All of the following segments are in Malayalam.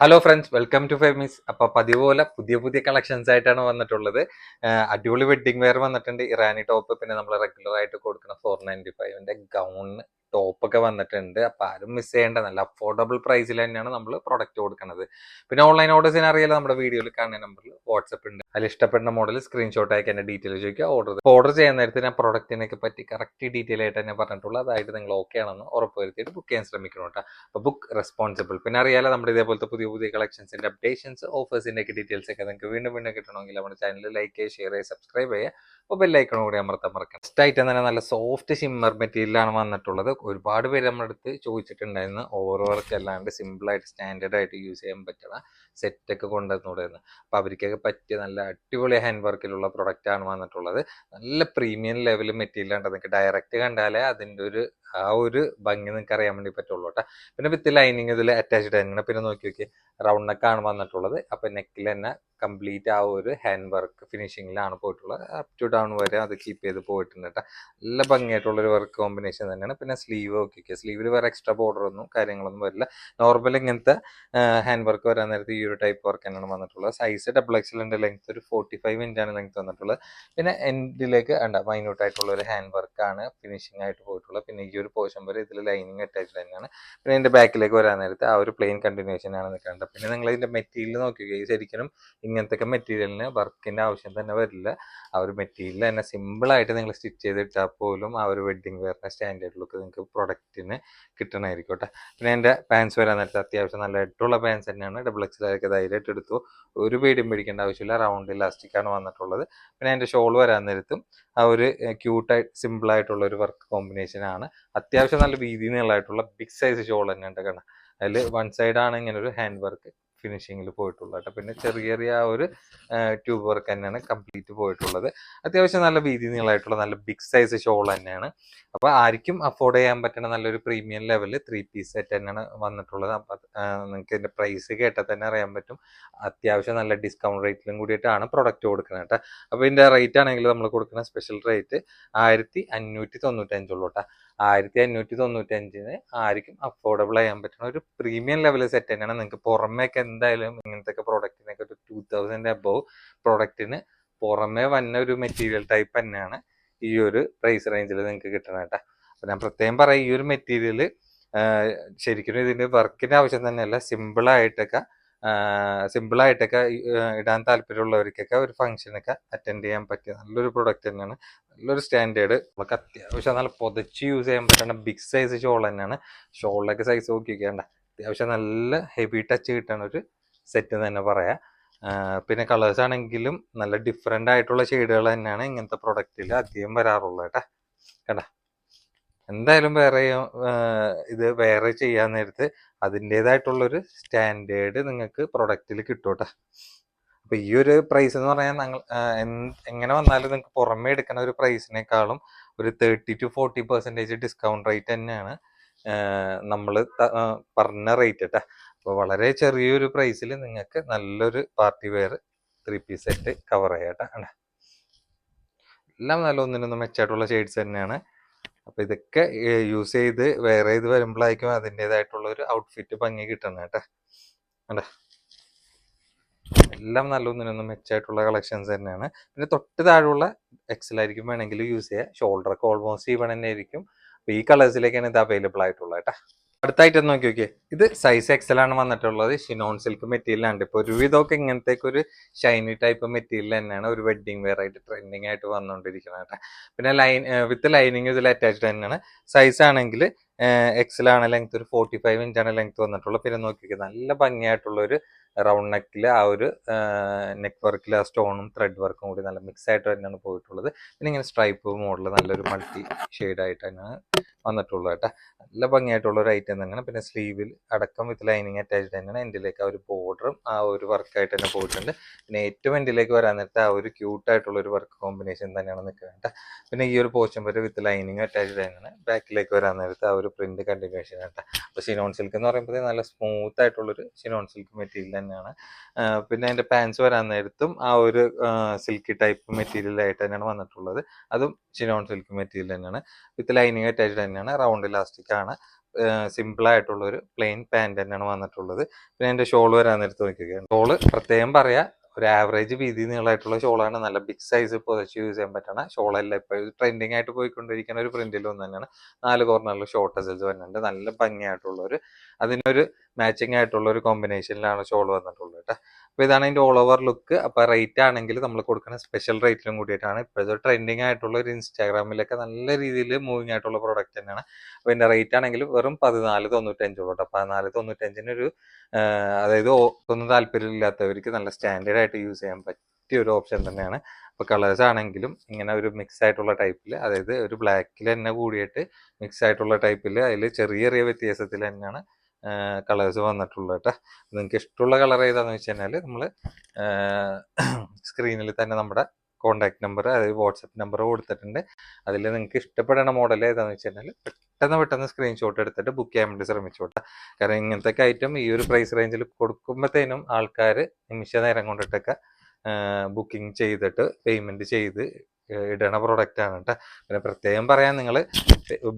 ഹലോ ഫ്രണ്ട്സ് വെൽക്കം ടു ഫേമിസ് അപ്പോൾ പതിവ് പോലെ പുതിയ പുതിയ കളക്ഷൻസ് ആയിട്ടാണ് വന്നിട്ടുള്ളത്. അടിപൊളി വെഡ്ഡിംഗ് വെയർ വന്നിട്ടുണ്ട്. ഇറാനി ടോപ്പ് പിന്നെ നമ്മൾ റെഗുലർ ആയിട്ട് കൊടുക്കുന്ന ഫോർ നയന്റി ഫൈവിന്റെ ഗൗൺ ടോപ്പ് ഒക്കെ വന്നിട്ടുണ്ട്. അപ്പൊ ആരും മിസ് ചെയ്യേണ്ട നല്ല അഫോർഡബിൾ പ്രൈസിൽ തന്നെയാണ് നമ്മൾ പ്രൊഡക്റ്റ് കൊടുക്കുന്നത്. പിന്നെ ഓൺലൈൻ ഓർഡേഴ്സിന് അറിയാലോ നമ്മുടെ വീഡിയോയിൽ കാണുന്ന നമ്പറിൽ വാട്സപ്പ് ഉണ്ട്. അതിൽ ഇഷ്ടപ്പെടുന്ന മോഡൽ സ്ക്രീൻഷോട്ട് അയക്കാൻ എന്റെ ഡീറ്റെയിൽ ചോദിക്കുക ഓർഡർ ഓർഡർ ചെയ്യുന്ന നേരത്തെ ഞാൻ പ്രൊഡക്റ്റിനെ പറ്റി കറക്റ്റ് ഡീറ്റെയിൽ ആയിട്ട് തന്നെ പറഞ്ഞിട്ടുള്ളൂ. അതായത് നിങ്ങൾ ഓക്കെ ആണെന്ന് ഉറപ്പ് വരുത്തിയിട്ട് ബുക്ക് ചെയ്യാൻ ശ്രമിക്കണം കേട്ടോ അപ്പൊ ബുക്ക് റെസ്പോൺസിബിൾ പിന്നെ അറിയാലോ നമ്മുടെ ഇതേപോലത്തെ പുതിയ പുതിയ കളക്ഷൻസിന്റെ അപ്ഡേഷൻസ് ഓഫേഴ്സിന്റെ ഒക്കെ ഡീറ്റെയിൽസ് ഒക്കെ നിങ്ങൾക്ക് വീണ്ടും വീണ്ടും കിട്ടണമെങ്കിൽ നമ്മുടെ ചാനൽ ലൈക്ക് ഷെയർ ചെയ്യുക സബ്സ്ക്രൈബ് ചെയ്യുക അപ്പോൾ ബെല്ലൈക്കണം കൂടി അമർത്താൻ മറക്കണം ഫസ്റ്റ് ആയിട്ട് തന്നെ നല്ല സോഫ്റ്റ് ഷിമ്മർ മെറ്റീരിയലാണ് വന്നിട്ടുള്ളത്. ഒരുപാട് പേര് നമ്മുടെ അടുത്ത് ചോദിച്ചിട്ടുണ്ടായിരുന്നു. ഓവർ വർക്ക് അല്ലാണ്ട് സിമ്പിൾ ആയിട്ട് സ്റ്റാൻഡേർഡ് ആയിട്ട് യൂസ് ചെയ്യാൻ പറ്റുന്ന സെറ്റ് ഒക്കെ കൊണ്ടുവന്നുകൂടെയെന്ന് അപ്പോൾ അവർക്കൊക്കെ പറ്റിയ നല്ല അടിപൊളി ഹാൻഡ് വർക്കിലുള്ള പ്രൊഡക്റ്റ് ആണ് വന്നിട്ടുള്ളത്. നല്ല പ്രീമിയം ലെവൽ മെറ്റീരിയൽ ആണ്. നിങ്ങൾക്ക് ഡയറക്റ്റ് കണ്ടാലേ അതിന്റെ ഒരു ആ ഒരു ഭംഗി നിങ്ങൾക്ക് അറിയാൻ വേണ്ടി പറ്റുള്ളൂ കേട്ടോ പിന്നെ വിത്ത് ലൈനിങ് ഇതിൽ അറ്റാച്ച്ഡ് തന്നെയാണ്. പിന്നെ നോക്കി നോക്കി റൗണ്ട് നെക്കാണ് വന്നിട്ടുള്ളത്. അപ്പം നെക്കിൽ തന്നെ കംപ്ലീറ്റ് ആ ഒരു ഹാൻഡ് വർക്ക് ഫിനിഷിങ്ങിലാണ് പോയിട്ടുള്ളത്. അപ് ടു ഡൗൺ വരെ അത് കീപ്പ് ചെയ്ത് പോയിട്ടുണ്ട് കേട്ടോ നല്ല ഭംഗിയായിട്ടുള്ളൊരു വർക്ക് കോമ്പിനേഷൻ തന്നെയാണ്. പിന്നെ സ്ലീവ് നോക്കിക്കുക സ്ലീവിൽ വേറെ എക്സ്ട്രാ ബോർഡർ ഒന്നും കാര്യങ്ങളൊന്നും വരില്ല. നോർമൽ ഇങ്ങനത്തെ ഹാൻഡ് വർക്ക് വരാൻ നേരത്തെ ഈ ഒരു ടൈപ്പ് വർക്ക് തന്നെയാണ് വന്നിട്ടുള്ളത്. സൈസ് ഡബിൾ എക്സലിന്റെ ലെങ്ത് ഒരു ഫോർട്ടി ഫൈവ് ഇഞ്ചാണ് ലെങ്ത് വന്നിട്ടുള്ളത്. പിന്നെ എൻഡിലേക്ക് ഉണ്ട് മൈന്യൂട്ട് ആയിട്ടുള്ള ഒരു ഹാൻഡ് വർക്കാണ് ഫിനിഷിംഗ് ആയിട്ട് പോയിട്ടുള്ളത്. പിന്നെ ഈ ഒരു പോർഷൻ വരെ ഇതിൽ ലൈനിങ് അറ്റാച്ച്ഡ് തന്നെയാണ്. പിന്നെ ഇതിന്റെ ബാക്കിലേക്ക് വരാൻ നേരത്തെ ആ ഒരു പ്ലെയിൻ കണ്ടിന്യൂഷൻ ആണ് നിൽക്കേണ്ടത്. പിന്നെ നിങ്ങൾ ഇതിന്റെ മെറ്റീരിയൽ നോക്കുകയും ശരിക്കും ഇങ്ങനത്തെ മെറ്റീരിയലിന് വർക്കിന്റെ ആവശ്യം തന്നെ വരില്ല. ആ ഒരു മെറ്റീരിയൽ തന്നെ സിമ്പിളായിട്ട് നിങ്ങൾ സ്റ്റിച്ച് ചെയ്തിട്ടാൽ പോലും ആ ഒരു വെഡ്ഡിങ് വെയറിന്റെ സ്റ്റാൻഡേർഡ് ലുക്ക് നിങ്ങൾക്ക് പ്രൊഡക്റ്റിന് കിട്ടണമായിരിക്കും കേട്ടോ പിന്നെ എന്റെ പാൻസ് വരാൻ നേരത്തെ അത്യാവശ്യം നല്ല ഇട്ടുള്ള പാൻസ് തന്നെയാണ്. ഡബിൾ എക്സ് എക്സിലൊക്കെ ധൈര്യമായിട്ട് എടുത്തു. ഒരു പേടിയും പിടിക്കേണ്ട ആവശ്യമില്ല. റൗണ്ട് ഇലാസ്റ്റിക്കാണ് വന്നിട്ടുള്ളത്. പിന്നെ എന്റെ ഷോൾ വരാൻ നേരത്തും ആ ഒരു ക്യൂട്ടായി സിമ്പിളായിട്ടുള്ള ഒരു വർക്ക് കോമ്പിനേഷൻ ആണ്. അത്യാവശ്യം നല്ല വീതി നീളമായിട്ടുള്ള ബിഗ് സൈസ് ഷോൾ തന്നെ ഉണ്ട് കാരണം അതിൽ വൺ സൈഡ് ആണ് ഇങ്ങനെ ഒരു ഹാൻഡ് വർക്ക് ഫിനിഷിങ്ങിൽ പോയിട്ടുള്ളത് കേട്ടോ. പിന്നെ ചെറിയ ചെറിയ ആ ഒരു ട്യൂബ് വർക്ക് തന്നെയാണ് കംപ്ലീറ്റ് പോയിട്ടുള്ളത്. അത്യാവശ്യം നല്ല വീതി നീളമായിട്ടുള്ള നല്ല ബിഗ് സൈസ് ഷോൾ തന്നെയാണ്. അപ്പോൾ ആർക്കും അഫോർഡ് ചെയ്യാൻ പറ്റുന്ന നല്ലൊരു പ്രീമിയം ലെവലിൽ ത്രീ പീസ് സെറ്റ് തന്നെയാണ് വന്നിട്ടുള്ളത്. നിങ്ങൾക്ക് ഇതിന്റെ പ്രൈസ് കേട്ടാൽ തന്നെ അറിയാൻ പറ്റും. അത്യാവശ്യം നല്ല ഡിസ്കൗണ്ട് റേറ്റിലും കൂടിയിട്ടാണ് പ്രൊഡക്റ്റ് കൊടുക്കുന്നത് കേട്ടോ. അപ്പോൾ ഇതിന്റെ റേറ്റ് ആണെങ്കിൽ നമ്മൾ കൊടുക്കുന്ന സ്പെഷ്യൽ റേറ്റ് ആയിരത്തി അഞ്ഞൂറ്റി തൊണ്ണൂറ്റഞ്ചുള്ളൂ കേട്ടോ. ആയിരത്തി അഞ്ഞൂറ്റി തൊണ്ണൂറ്റി അഞ്ചിന് ആർക്കും അഫോർഡബിൾ ചെയ്യാൻ പറ്റുന്ന ഒരു പ്രീമിയം ലെവൽ സെറ്റ് തന്നെയാണ്. നിങ്ങൾക്ക് പുറമേക്ക് എന്തായാലും ഇങ്ങനത്തെ പ്രോഡക്റ്റിനൊക്കെ ഒരു ടൂ തൗസൻഡ് അബവ് പ്രോഡക്റ്റിന് പുറമേ വന്ന ഒരു മെറ്റീരിയൽ ടൈപ്പ് തന്നെയാണ് ഈ ഒരു പ്രൈസ് റേഞ്ചിൽ നിങ്ങൾക്ക് കിട്ടണം കേട്ടോ. അപ്പം ഞാൻ പ്രത്യേകം പറയാം ഈ ഒരു മെറ്റീരിയൽ ശരിക്കും ഇതിന് വർക്കിന്റെ ആവശ്യം തന്നെയല്ല. സിമ്പിളായിട്ടൊക്കെ സിമ്പിളായിട്ടൊക്കെ ഇടാൻ താല്പര്യമുള്ളവർക്കൊക്കെ ഒരു ഫംഗ്ഷനൊക്കെ അറ്റൻഡ് ചെയ്യാൻ പറ്റിയ നല്ലൊരു പ്രൊഡക്റ്റ് തന്നെയാണ്. നല്ലൊരു സ്റ്റാൻഡേർഡ് നമുക്ക് അത്യാവശ്യം നല്ല പൊതച്ച് യൂസ് ചെയ്യാൻ പറ്റുന്ന ബിഗ് സൈസ് ഷോൾ തന്നെയാണ്. ഷോളിലൊക്കെ സൈസ് നോക്കിക്കേണ്ട അത്യാവശ്യം നല്ല ഹെവി ടച്ച് കിട്ടുന്ന ഒരു സെറ്റ് തന്നെ പറയാം. പിന്നെ കളേഴ്സ് ആണെങ്കിലും നല്ല ഡിഫറെന്റ് ആയിട്ടുള്ള ഷെയ്ഡുകൾ തന്നെയാണ് ഇങ്ങനത്തെ പ്രൊഡക്റ്റിൽ അധികം വരാറുള്ളത് കേട്ടാ. കേട്ടാ എന്തായാലും വേറെ ഇത് വേറെ ചെയ്യാൻ നേരത്ത് അതിന്റെതായിട്ടുള്ളൊരു സ്റ്റാൻഡേർഡ് നിങ്ങൾക്ക് പ്രൊഡക്റ്റിൽ കിട്ടും കേട്ടോ അപ്പോൾ ഈ ഒരു പ്രൈസ് എന്ന് പറഞ്ഞാൽ ഞങ്ങൾ എങ്ങനെ വന്നാലും നിങ്ങൾക്ക് പുറമേ എടുക്കുന്ന ഒരു പ്രൈസിനേക്കാളും ഒരു thirty to forty percentage discount rate തന്നെയാണ് നമ്മൾ പറഞ്ഞ റേറ്റ് കേട്ടോ അപ്പോൾ വളരെ ചെറിയൊരു പ്രൈസിൽ നിങ്ങൾക്ക് നല്ലൊരു party wear three piece set cover ചെയ്യാം കേട്ടോ എല്ലാം നല്ല ഒന്നിനൊന്നും മെച്ചമായിട്ടുള്ള ഷെയ്ഡ്സ് തന്നെയാണ്. അപ്പോൾ ഇതൊക്കെ യൂസ് ചെയ്ത് വേറെ ഇത് വരുമ്പോഴായിരിക്കും അതിന്റെതായിട്ടുള്ള ഒരു ഔട്ട്ഫിറ്റ് ഭംഗി കിട്ടുന്നത് കേട്ടോ. കണ്ടോ? എല്ലാം നല്ല ഒന്നിനൊന്നും മെച്ചമായിട്ടുള്ള കളക്ഷൻസ് തന്നെയാണ്. പിന്നെ തൊട്ട് താഴെയുള്ള എക്സലായിരിക്കും വേണമെങ്കിൽ യൂസ് ചെയ്യുക ഷോൾഡറൊക്കെ ഓൾമോസ്റ്റ് ഈവൺ തന്നെ ആയിരിക്കും. അപ്പോൾ ഈ കളേഴ്സിലേക്കാണ് ഇത് അവൈലബിൾ ആയിട്ടുള്ളത് കേട്ടോ. അടുത്തായിട്ട് നോക്കി നോക്കിയേ. ഇത് സൈസ് എക്സൽ ആണ് വന്നിട്ടുള്ളത്. ഷിനോൺ സിൽക്ക് മെറ്റീരിയൽ ആണ് ഇപ്പോൾ ഒരുവിധമൊക്കെ ഇങ്ങനത്തേക്ക് ഒരു ഷൈനി ടൈപ്പ് മെറ്റീരിയൽ തന്നെയാണ് ഒരു വെഡ്ഡിങ് വെയർ ആയിട്ട് ട്രെൻഡിങ് ആയിട്ട് വന്നുകൊണ്ടിരിക്കുന്നത് കേട്ടോ. പിന്നെ ലൈൻ വിത്ത് ലൈനിങ് ഇതിൽ അറ്റാച്ച്ഡ് തന്നെയാണ്. സൈസ് ആണെങ്കിൽ എക്സൽ ആണ് ലെങ്ത് ഒരു ഫോർട്ടി ഫൈവ് ഇഞ്ചാണ് ലെങ്ത് വന്നിട്ടുള്ളത്. പിന്നെ നോക്കി നല്ല ഭംഗിയായിട്ടുള്ള ഒരു റൗണ്ട് നെക്കിൽ ആ ഒരു നെക്ക് വർക്കിൽ ആ സ്റ്റോണും ത്രെഡ് വർക്കും കൂടി നല്ല മിക്സ് ആയിട്ട് തന്നെയാണ് പോയിട്ടുള്ളത്. പിന്നെ ഇങ്ങനെ സ്ട്രൈപ്പ് മോഡൽ നല്ലൊരു മൾട്ടി ഷെയ്ഡായിട്ട് തന്നെയാണ് വന്നിട്ടുള്ളത് കേട്ടോ. നല്ല ഭംഗിയായിട്ടുള്ള ഒരു ഐറ്റം തന്നെയാണ്. പിന്നെ സ്ലീവിൽ അടക്കം വിത്ത് ലൈനിങ് അറ്റാച്ച്ഡ് തന്നെയാണ്. എന്റെലേക്ക് ആ ഒരു ബോർഡറും ആ ഒരു വർക്കായിട്ട് തന്നെ പോയിട്ടുണ്ട്. പിന്നെ ഏറ്റവും എന്റെലേക്ക് വരാൻ നേരത്തെ ആ ഒരു ക്യൂട്ടായിട്ടുള്ള ഒരു വർക്ക് കോമ്പിനേഷൻ തന്നെയാണ് നിൽക്കുന്നത് കേട്ടോ. പിന്നെ ഈ ഒരു പോർഷൻ വരെ വിത്ത് ലൈനിങ് അറ്റാച്ച്ഡ് തന്നെയാണ്. ബാക്കിലേക്ക് വരാൻ നേരത്തെ ആ ഒരു പ്രിന്റ് കണ്ടിന്യൂഷൻ ആട്ടെ അപ്പോൾ ഷിനോൺ സിൽക്ക് എന്ന് പറയുമ്പോൾ നല്ല സ്മൂത്ത് ആയിട്ടുള്ളൊരു ഷിനോൺ സിൽക്ക് മെറ്റീരിയൽ തന്നെയാണ്. പിന്നെ അതിന്റെ പാൻസ് വരാൻ നേരത്തും ആ ഒരു സിൽക്കി ടൈപ്പ് മെറ്റീരിയൽ ആയിട്ട് തന്നെയാണ് വന്നിട്ടുള്ളത്. അതും ഷിനോൺ സിൽക്ക് മെറ്റീരിയൽ തന്നെയാണ്. വിത്ത് ലൈനിങ് അറ്റാച്ച്ഡ് തന്നെയാണ്. റൗണ്ട് ഇലാസ്റ്റിക് ആണ്. സിമ്പിൾ ആയിട്ടുള്ള ഒരു പ്ലെയിൻ പാന്റ് തന്നെയാണ് വന്നിട്ടുള്ളത്. പിന്നെ അതിന്റെ ഷോൾ വരാൻ നേരത്ത് നോക്കുകയാണ് ഷോൾ പ്രത്യേകം പറയാ ഒരു ആവറേജ് വീതി നീളമായിട്ടുള്ള ഷോളാണ്. നല്ല ബിഗ് സൈസ് പുതച്ച് യൂസ് ചെയ്യാൻ പറ്റണ ഷോളല്ല. ഇപ്പോൾ ട്രെൻഡിങ് ആയിട്ട് പോയിക്കൊണ്ടിരിക്കുന്ന ഒരു പ്രിന്റിൽ ഒന്ന് തന്നെയാണ് നാല് കോർണറിൽ ഷോർട്ട് സൈസ് വരുന്നുണ്ട് നല്ല ഭംഗിയായിട്ടുള്ള ഒരു അതിനൊരു മാച്ചിങ് ആയിട്ടുള്ള ഒരു കോമ്പിനേഷനിലാണ് ഷോൾ വന്നിട്ടുള്ളത് കേട്ടോ അപ്പോൾ ഇതാണ് അതിന്റെ ഓൾ ഓവർ ലുക്ക് അപ്പോൾ റേറ്റ് ആണെങ്കിൽ നമ്മൾ കൊടുക്കുന്ന സ്പെഷ്യൽ റേറ്റിലും കൂടിയിട്ടാണ്. ഇപ്പോഴത്തെ ട്രെൻഡിങ് ആയിട്ടുള്ള ഒരു ഇൻസ്റ്റാഗ്രാമിലൊക്കെ നല്ല രീതിയിൽ മൂവിങ് ആയിട്ടുള്ള പ്രോഡക്റ്റ് തന്നെയാണ്. അപ്പോൾ ഇതിന്റെ റേറ്റ് ആണെങ്കിൽ വെറും പതിനാല് തൊണ്ണൂറ്റഞ്ചുള്ളൂ കേട്ടോ. പതിനാല് തൊണ്ണൂറ്റഞ്ചിന് ഒരു അതായത് ഒന്നും താല്പര്യമില്ലാത്തവർക്ക് നല്ല സ്റ്റാൻഡേർഡ് ആയിട്ട് യൂസ് ചെയ്യാൻ പറ്റിയ ഒരു ഓപ്ഷൻ തന്നെയാണ്. അപ്പോൾ കളേഴ്സ് ആണെങ്കിലും ഇങ്ങനെ ഒരു മിക്സ് ആയിട്ടുള്ള ടൈപ്പിൽ അതായത് ഒരു ബ്ലാക്കിൽ തന്നെ കൂടിയിട്ട് മിക്സ് ആയിട്ടുള്ള ടൈപ്പിൽ അതിൽ ചെറിയ ചെറിയ വ്യത്യാസത്തിൽ തന്നെയാണ് കളേഴ്സ് വന്നിട്ടുള്ളത് കേട്ടോ. നിങ്ങൾക്ക് ഇഷ്ടമുള്ള കളർ ഏതാന്ന് വെച്ച് കഴിഞ്ഞാൽ നമ്മൾ സ്ക്രീനിൽ തന്നെ നമ്മുടെ കോണ്ടാക്ട് നമ്പർ അതായത് വാട്സപ്പ് നമ്പർ കൊടുത്തിട്ടുണ്ട്. അതിൽ നിങ്ങൾക്ക് ഇഷ്ടപ്പെടുന്ന മോഡൽ ഏതാന്ന് വെച്ച് കഴിഞ്ഞാൽ പെട്ടെന്ന് പെട്ടെന്ന് സ്ക്രീൻഷോട്ട് എടുത്തിട്ട് ബുക്ക് ചെയ്യാൻ വേണ്ടി ശ്രമിച്ചോട്ടെ. കാരണം ഇങ്ങനത്തെ ഐറ്റം ഈ ഒരു പ്രൈസ് റേഞ്ചിൽ കൊടുക്കുമ്പോഴത്തേനും ആൾക്കാർ നിമിഷ നേരം കൊണ്ടിട്ടൊക്കെ ബുക്കിംഗ് ചെയ്തിട്ട് പേയ്മെന്റ് ചെയ്ത് ഇടണ പ്രൊഡക്റ്റ് ആണ് കേട്ടോ പിന്നെ പ്രത്യേകം പറയാൻ നിങ്ങൾ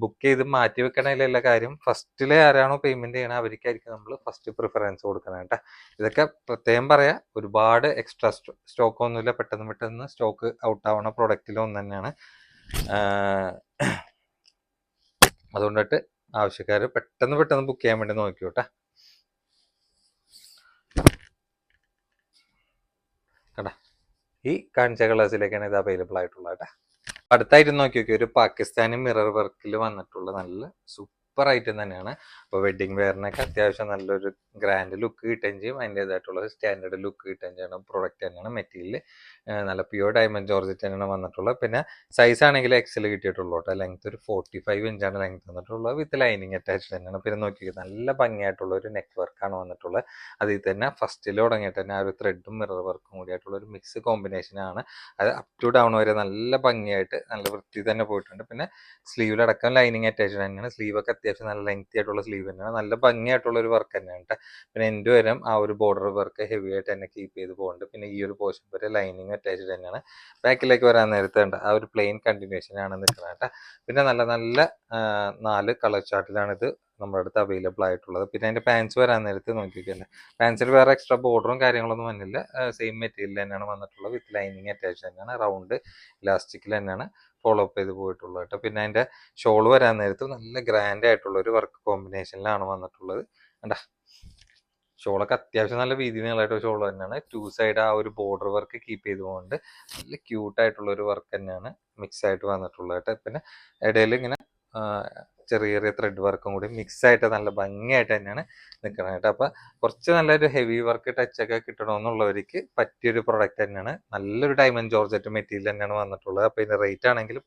ബുക്ക് ചെയ്ത് മാറ്റി വെക്കണതിലല്ല കാര്യം ഫസ്റ്റിൽ ആരാണോ പേയ്മെന്റ് ചെയ്യണത് അവർക്കായിരിക്കും നമ്മൾ ഫസ്റ്റ് പ്രിഫറൻസ് കൊടുക്കണം കേട്ടോ ഇതൊക്കെ പ്രത്യേകം പറയാം ഒരുപാട് എക്സ്ട്രാ സ്റ്റോക്ക് ഒന്നുമില്ല പെട്ടെന്ന് പെട്ടെന്ന് സ്റ്റോക്ക് ഔട്ട് ആവണ പ്രൊഡക്റ്റിൽ ഒന്ന് തന്നെയാണ് അതുകൊണ്ടിട്ട് ആവശ്യക്കാർ പെട്ടെന്ന് പെട്ടെന്ന് ബുക്ക് ചെയ്യാൻ വേണ്ടി നോക്കിയോട്ടെ കടാ ഈ കാണിച്ച കളേഴ്സിലേക്കാണ് ഇത് അവൈലബിൾ ആയിട്ടുള്ളത് കേട്ടോ അടുത്തായിട്ട് നോക്കി നോക്കി ഒരു പാകിസ്ഥാനി മിറർ വർക്കിൽ വന്നിട്ടുള്ള നല്ല സൂപ്പർ ഐറ്റം തന്നെയാണ്. അപ്പോൾ വെഡിങ് വെയറിനൊക്കെ അത്യാവശ്യം നല്ലൊരു ഗ്രാൻഡ് ലുക്ക് കിട്ടുകയും ചെയ്യും. അതിന്റെതായിട്ടുള്ള സ്റ്റാൻഡേർഡ് ലുക്ക് കിട്ടുകയും ചെയ്യണം. പ്രോഡക്റ്റ് തന്നെയാണ് മെറ്റീരിയൽ നല്ല പ്യുവർ ഡയമണ്ട് ജോർജറ്റ് തന്നെയാണ് വന്നിട്ടുള്ളത്. പിന്നെ സൈസ് ആണെങ്കിൽ എക്സൽ കിട്ടിയിട്ടുള്ളൂ കേട്ടോ. ലെങ്ത് ഒരു ഫോർട്ടി ഫൈവ് ഇഞ്ചാണ് ലെങ്ത് വന്നിട്ടുള്ളത്. വിത്ത് ലൈനിങ് അറ്റാച്ച്ഡ് തന്നെയാണ്. പിന്നെ നോക്കി നല്ല ഭംഗിയായിട്ടുള്ള ഒരു നെക്ക് വർക്കാണ് വന്നിട്ടുള്ളത്. അതിൽ തന്നെ ഫസ്റ്റിൽ തുടങ്ങിയിട്ട് തന്നെ ആ ഒരു ത്രെഡും മിറർ വർക്കും കൂടിയായിട്ടുള്ള ഒരു മിക്സ് കോമ്പിനേഷനാണ് അത് അപ് ടു ഡൗൺ വരെ നല്ല ഭംഗിയായിട്ട് നല്ല വൃത്തി തന്നെ പോയിട്ടുണ്ട്. പിന്നെ സ്ലീവിലടക്കം ലൈനിങ് അറ്റാച്ച്ഡ് തന്നെയാണ്. സ്ലീവ് ഒക്കെ അത്യാവശ്യം നല്ല ലെങ്തി ആയിട്ടുള്ള സ്ലീവ് തന്നെയാണ്. നല്ല ഭംഗിയായിട്ടുള്ള ഒരു വർക്ക് തന്നെയാണ് കേട്ടോ പിന്നെ എന്റെ വരും ആ ഒരു ബോർഡർ വർക്ക് ഹെവി ആയിട്ട് തന്നെ കീപ്പ് ചെയ്ത് പോകുന്നുണ്ട് പിന്നെ ഈ ഒരു പോർഷൻ വരെ ലൈനിങ് അറ്റാച്ച്ഡ് തന്നെയാണ്. ബാക്കിലേക്ക് വരാൻ നേരത്തെ ഉണ്ട് ആ ഒരു പ്ലെയിൻ കണ്ടിന്യൂഷൻ ആണ് നിൽക്കുന്നത് കേട്ടോ പിന്നെ നല്ല നല്ല നാല് കളർ ചാർട്ടിലാണ് ഇത് നമ്മുടെ അടുത്ത് അവൈലബിൾ ആയിട്ടുള്ളത്. പിന്നെ അതിന്റെ പാൻസ് വരാൻ നേരത്ത് നോക്കിക്കല്ലേ പാൻസിൽ വേറെ എക്സ്ട്രാ ബോർഡറും കാര്യങ്ങളൊന്നും വന്നില്ല. സെയിം മെറ്റീരിയൽ തന്നെയാണ് വന്നിട്ടുള്ളത്. വിത്ത് ലൈനിങ് അറ്റാച്ച് തന്നെയാണ്. റൗണ്ട് ഇലാസ്റ്റിക്കിൽ തന്നെയാണ് ഫോളോ അപ്പ് ചെയ്ത് പോയിട്ടുള്ളത് കേട്ടോ. പിന്നെ അതിന്റെ ഷോൾ വരാൻ നേരത്ത് നല്ല ഗ്രാൻഡ് ആയിട്ടുള്ള ഒരു വർക്ക് കോമ്പിനേഷനിലാണ് വന്നിട്ടുള്ളത്. കണ്ടാ? ഷോളൊക്കെ അത്യാവശ്യം നല്ല വീതി നീളമായിട്ടുള്ള ഷോൾ തന്നെയാണ്. ടു സൈഡ് ആ ഒരു ബോർഡർ വർക്ക് കീപ്പ് ചെയ്തുകൊണ്ട് നല്ല ക്യൂട്ടായിട്ടുള്ള ഒരു വർക്ക് തന്നെയാണ് മിക്സ് ആയിട്ട് വന്നിട്ടുള്ളത് കേട്ടോ. പിന്നെ ഇടയിൽ ഇങ്ങനെ ചെറിയ ചെറിയ ത്രെഡ് വർക്കും കൂടി മിക്സ് ആയിട്ട് നല്ല ഭംഗിയായിട്ട് തന്നെയാണ് നിൽക്കുന്നത് കേട്ടോ. അപ്പോൾ കുറച്ച് നല്ലൊരു ഹെവി വർക്ക് ടച്ച് ഒക്കെ കിട്ടണമെന്നുള്ളവർക്ക് പറ്റിയൊരു പ്രൊഡക്റ്റ് തന്നെയാണ്. നല്ലൊരു ഡയമണ്ട് ജോർജറ്റ് മെറ്റീരിയൽ തന്നെയാണ് വന്നിട്ടുള്ളത്. അപ്പോൾ ഇതിന്റെ റേറ്റ് ആണെങ്കിലും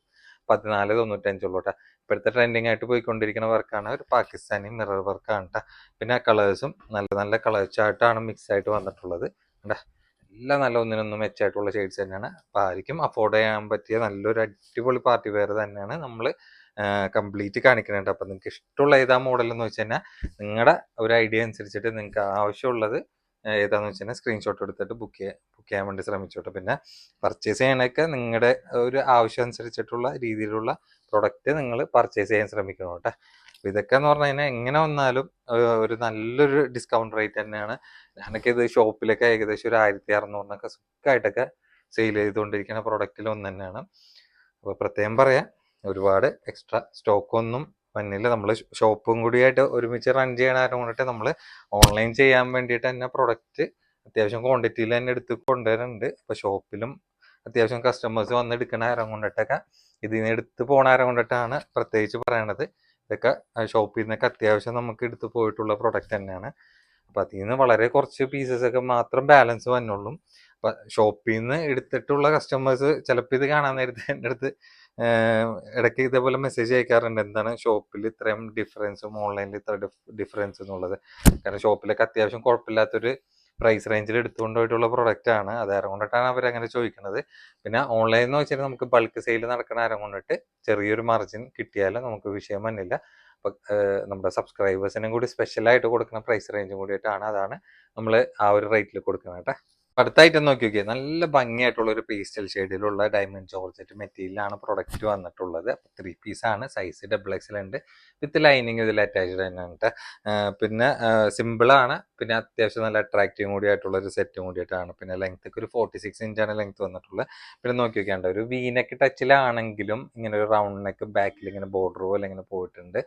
പതിനാല് തൊണ്ണൂറ്റഞ്ചുള്ളൂ കേട്ടോ. ഇപ്പോഴത്തെ ട്രെൻഡിങ് ആയിട്ട് പോയിക്കൊണ്ടിരിക്കുന്ന വർക്കാണ് ഒരു പാകിസ്ഥാനി മിറർ വർക്കാണ് കേട്ടോ. പിന്നെ കളേഴ്സും നല്ല നല്ല കളർ ആയിട്ടാണ് മിക്സ് ആയിട്ട് വന്നിട്ടുള്ളത്. കേട്ടോ എല്ലാം നല്ല ഒന്നിനൊന്നും മെച്ചായിട്ടുള്ള ഷെയ്ഡ്സ് തന്നെയാണ്. അപ്പോൾ ആയിരിക്കും അഫോർഡ് ചെയ്യാൻ പറ്റിയ നല്ലൊരു അടിപൊളി പാർട്ടി വെയർ തന്നെയാണ് നമ്മൾ കംപ്ലീറ്റ് കാണിക്കുന്നുണ്ട് അപ്പം നിങ്ങൾക്ക് ഇഷ്ടമുള്ള ഏതാ മോഡൽ എന്ന് വെച്ച് കഴിഞ്ഞാൽ നിങ്ങളുടെ ഒരു ഐഡിയ അനുസരിച്ചിട്ട് നിങ്ങൾക്ക് ആവശ്യമുള്ളത് ഏതാന്ന് വെച്ച് കഴിഞ്ഞാൽ സ്ക്രീൻഷോട്ട് എടുത്തിട്ട് ബുക്ക് ചെയ്യാൻ ബുക്ക് ചെയ്യാൻ വേണ്ടി ശ്രമിച്ചോട്ടെ. പിന്നെ പർച്ചേസ് ചെയ്യണൊക്കെ നിങ്ങളുടെ ഒരു ആവശ്യം അനുസരിച്ചിട്ടുള്ള രീതിയിലുള്ള പ്രൊഡക്റ്റ് നിങ്ങൾ പർച്ചേസ് ചെയ്യാൻ ശ്രമിക്കണം കേട്ടോ. ഇതൊക്കെ എന്ന് പറഞ്ഞു കഴിഞ്ഞാൽ എങ്ങനെ വന്നാലും ഒരു നല്ലൊരു ഡിസ്കൗണ്ട് റേറ്റ് തന്നെയാണ്. ഞാനൊക്കെ ഇത് ഷോപ്പിലൊക്കെ ഏകദേശം ഒരു ആയിരത്തി അറുന്നൂറിനൊക്കെ സുഖമായിട്ടൊക്കെ സെയിൽ ചെയ്തുകൊണ്ടിരിക്കുന്ന പ്രൊഡക്റ്റിൽ ഒന്ന് തന്നെയാണ്. അപ്പോൾ പ്രത്യേകം പറയാം ഒരുപാട് എക്സ്ട്രാ സ്റ്റോക്ക് ഒന്നും വന്നില്ല. നമ്മൾ ഷോപ്പും കൂടിയായിട്ട് ഒരുമിച്ച് റൺ ചെയ്യണ കാരണം കൊണ്ടിട്ട് നമ്മൾ ഓൺലൈൻ ചെയ്യാൻ വേണ്ടിയിട്ട് തന്നെ പ്രൊഡക്റ്റ് അത്യാവശ്യം ക്വാണ്ടിറ്റിയിൽ തന്നെ എടുത്ത് കൊണ്ടുവരുന്നുണ്ട് അപ്പോൾ ഷോപ്പിലും അത്യാവശ്യം കസ്റ്റമേഴ്സ് വന്ന് എടുക്കുന്ന നേരം കൊണ്ടിട്ടൊക്കെ ഇതിൽ നിന്ന് എടുത്ത് പോണ നേരം കൊണ്ടിട്ടാണ് പ്രത്യേകിച്ച് പറയണത്. ഇതൊക്കെ ഷോപ്പിൽ നിന്നൊക്കെ അത്യാവശ്യം നമുക്ക് എടുത്ത് പോയിട്ടുള്ള പ്രൊഡക്റ്റ് തന്നെയാണ്. അപ്പോൾ അതിൽ നിന്ന് വളരെ കുറച്ച് പീസസ് ഒക്കെ മാത്രം ബാലൻസ് വന്നുള്ളൂ. അപ്പം ഷോപ്പിൽ നിന്ന് എടുത്തിട്ടുള്ള കസ്റ്റമേഴ്സ് ചിലപ്പോൾ ഇത് കാണാൻ നേരത്തെ എന്റെ അടുത്ത് ഇടയ്ക്ക് ഇതേപോലെ മെസ്സേജ് അയക്കാറുണ്ട്. എന്താണ് ഷോപ്പിൽ ഇത്രയും ഡിഫറൻസും ഓൺലൈനിൽ ഇത്ര ഡിഫറൻസ് എന്നുള്ളത്. കാരണം ഷോപ്പിലൊക്കെ അത്യാവശ്യം കുഴപ്പമില്ലാത്തൊരു പ്രൈസ് റേഞ്ചിൽ എടുത്തുകൊണ്ട് പോയിട്ടുള്ള പ്രൊഡക്റ്റ് ആണ്. അത് കൊണ്ടിട്ടാണ് അവർ അങ്ങനെ ചോദിക്കുന്നത് പിന്നെ ഓൺലൈൻ എന്ന് വെച്ചാൽ നമുക്ക് ബൾക്ക് സെയിൽ നടക്കണ നേരം കൊണ്ടിട്ട് ചെറിയൊരു മാർജിൻ കിട്ടിയാലും നമുക്ക് വിഷയം വന്നില്ല. അപ്പൊ നമ്മുടെ സബ്സ്ക്രൈബേഴ്സിനും കൂടി സ്പെഷ്യലായിട്ട് കൊടുക്കുന്ന പ്രൈസ് റേഞ്ചും കൂടിയിട്ടാണ് അതാണ് നമ്മൾ ആ ഒരു റേറ്റിൽ കൊടുക്കുന്നത് കേട്ടോ. അടുത്ത ഐറ്റം നോക്കി നോക്കിയാൽ നല്ല ഭംഗിയായിട്ടുള്ള ഒരു പേസ്റ്റൽ ഷെയ്ഡിലുള്ള ഡയമണ്ട് ജോർജറ്റ് മെറ്റീരിയലാണ് പ്രൊഡക്റ്റ് വന്നിട്ടുള്ളത്. ത്രീ പീസാണ് സൈസ് ഡബിൾ എക്സൽ ഉണ്ട്. വിത്ത് ലൈനിങ് ഇതിൽ അറ്റാച്ച്ഡ് തന്നെയാണ് ട്ടോ. പിന്നെ സിമ്പിളാണ് പിന്നെ അത്യാവശ്യം നല്ല അട്രാക്റ്റീവ് കൂടി ആയിട്ടുള്ള ഒരു സെറ്റും കൂടിയിട്ടാണ്. പിന്നെ ലെങ്ത്ത് ഒരു ഫോർട്ടി സിക്സ് ഇഞ്ചാണ് ലെങ്ത് വന്നിട്ടുള്ളത്. പിന്നെ നോക്കി നോക്കിയാണ്ട് ഒരു വീനക്ക് ടച്ചിലാണെങ്കിലും ഇങ്ങനെ ഒരു റൗണ്ട് നെക്ക് ബാക്കിൽ ഇങ്ങനെ ബോർഡർ പോലെ ഇങ്ങനെ പോയിട്ടുണ്ട്.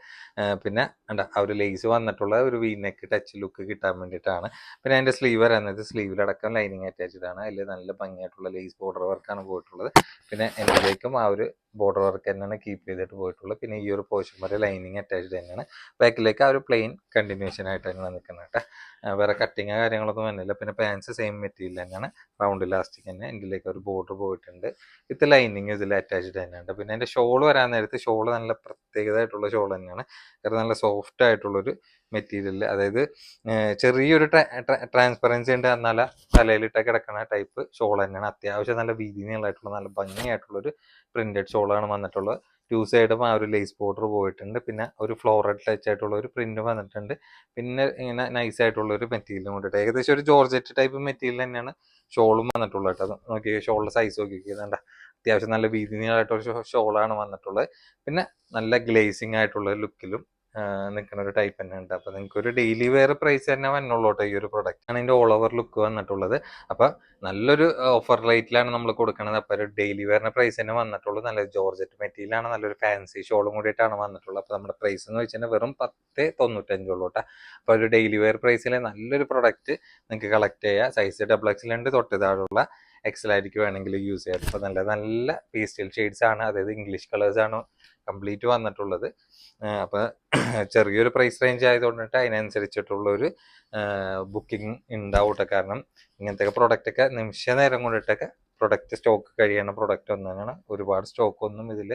പിന്നെ എന്താ ആ ഒരു ലേസ് വന്നിട്ടുള്ള ഒരു വീനക്ക് ടച്ച് ലുക്ക് കിട്ടാൻ വേണ്ടിയിട്ടാണ്. പിന്നെ അതിന്റെ സ്ലീവ് വരുന്നത് സ്ലീവിലടക്കം ലൈനിങ് അറ്റാച്ച്ഡ് ആണ് അതിൽ നല്ല ഭംഗിയായിട്ടുള്ള ലേസ് ബോർഡർ വർക്കാണ് പോയിട്ടുള്ളത്. പിന്നെ എന്നിലേക്കും ആ ഒരു ബോർഡർ വർക്ക് തന്നെയാണ് കീപ്പ് ചെയ്തിട്ട് പോയിട്ടുള്ളത് പിന്നെ ഈ ഒരു പോർഷൻ വരെ ലൈനിങ് അറ്റാച്ച്ഡ് തന്നെയാണ്. ബാക്കിലേക്ക് ആ ഒരു പ്ലെയിൻ കണ്ടിന്യൂഷൻ ആയിട്ട് തന്നെയാണ് നിൽക്കുന്നത് കേട്ടോ. വേറെ കട്ടിങ് കാര്യങ്ങളൊന്നും വന്നില്ല. പിന്നെ പാൻസ് സെയിം മെറ്റീരിയൽ തന്നെയാണ്. റൗണ്ട് ഇലാസ്റ്റിക് തന്നെ. ഇതിലേക്ക് ഒരു ബോർഡർ പോയിട്ടുണ്ട്. വിത്ത് ലൈനിങ് ഇതിൽ അറ്റാച്ച്ഡ് തന്നെയുണ്ട് പിന്നെ എന്റെ ഷോൾ വരാൻ നേരത്ത് ഷോൾ നല്ല പ്രത്യേകതയായിട്ടുള്ള ഷോൾ തന്നെയാണ്. കാരണം നല്ല സോഫ്റ്റ് ആയിട്ടുള്ളൊരു മെറ്റീരിയൽ അതായത് ചെറിയൊരു ട്രാൻസ്പെറൻസി ഉണ്ട് എന്നാൽ തലയിലിട്ട് കിടക്കുന്ന ടൈപ്പ് ഷോൾ തന്നെയാണ്. അത്യാവശ്യം നല്ല വീതി നീളമായിട്ടുള്ള നല്ല ഭംഗിയായിട്ടുള്ളൊരു പ്രിന്റഡ് ഷോളാണ് വന്നിട്ടുള്ളത്. ടു സൈഡും ആ ഒരു ലേസ് ബോർഡർ പോയിട്ടുണ്ട്. പിന്നെ ഒരു ഫ്ലോറൽ ടച്ച് ആയിട്ടുള്ള ഒരു പ്രിന്റ് വന്നിട്ടുണ്ട്. പിന്നെ ഇങ്ങനെ നൈസ് ആയിട്ടുള്ള ഒരു മെറ്റീരിയലും കൊണ്ടിട്ട്. ഏകദേശം ഒരു ജോർജറ്റ് ടൈപ്പ് മെറ്റീരിയൽ തന്നെയാണ് ഷോളും വന്നിട്ടുള്ളത് കേട്ടോ. നോക്കി ഷോളിന്റെ സൈസ് നോക്കി നോക്കിയതാണ്ട അത്യാവശ്യം നല്ല വീതി നീളമായിട്ടുള്ള ഷോളാണ് വന്നിട്ടുള്ളത്. പിന്നെ നല്ല ഗ്ലേസിംഗ് ആയിട്ടുള്ള ലുക്കിലും നിൽക്കുന്ന ഒരു ടൈപ്പ് തന്നെ ഉണ്ട് അപ്പൊ നിങ്ങൾക്ക് ഒരു ഡെയിലി വെയർ പ്രൈസ് തന്നെ വന്നുള്ളൂ കേട്ടോ ഈ ഒരു പ്രൊഡക്റ്റ് ആണ് ഇതിന്റെ ഓൾ ഓവർ ലുക്ക് വന്നിട്ടുള്ളത്. അപ്പൊ നല്ലൊരു ഓഫർ റേറ്റിലാണ് നമ്മൾ കൊടുക്കുന്നത് അപ്പൊ ഒരു ഡെയിലി വെയറിന് പ്രൈസ് തന്നെ വന്നിട്ടുള്ളൂ. നല്ല ജോർജറ്റ് മെറ്റീരിയലാണ് നല്ലൊരു ഫാൻസി ഷോളും കൂടിയിട്ടാണ് വന്നിട്ടുള്ളത്. അപ്പൊ നമ്മുടെ പ്രൈസ് എന്ന് വെച്ചാൽ വെറും പത്ത് തൊണ്ണൂറ്റഞ്ചുള്ളൂ കേട്ടോ അപ്പോൾ ഒരു ഡെയിലി വെയർ പ്രൈസിൽ നല്ലൊരു പ്രൊഡക്റ്റ് നിങ്ങൾക്ക് കളക്ട് ചെയ്യുക സൈസ് ഡബിൾ എക്സിലുണ്ട് തൊട്ട് താഴെയുള്ള എക്സലായിരിക്കും വേണമെങ്കിൽ യൂസ് ചെയ്യാം. അപ്പൊ നല്ല നല്ല പേസ്റ്റൽ ഷെയ്ഡ്സ് ആണ്. അതായത് ഇംഗ്ലീഷ് കളേഴ്സ് ആണ്. കംപ്ലീറ്റ് വന്നിട്ടുള്ളത്. അപ്പോൾ അപ്പൊ ചെറിയൊരു പ്രൈസ് റേഞ്ച് ആയതുകൊണ്ടിട്ട് അതിനനുസരിച്ചിട്ടുള്ള ഒരു ബുക്കിംഗ് ഉണ്ടാവട്ടെ. ട്ടോ. കാരണം ഇങ്ങനത്തെ പ്രൊഡക്റ്റ് ഒക്കെ നിമിഷ നേരം കൊണ്ടിട്ടൊക്കെ പ്രൊഡക്റ്റ് സ്റ്റോക്ക് കഴിയണ പ്രൊഡക്റ്റ് ഒന്നാണ് ഒരുപാട് സ്റ്റോക്ക് ഒന്നും ഇതിൽ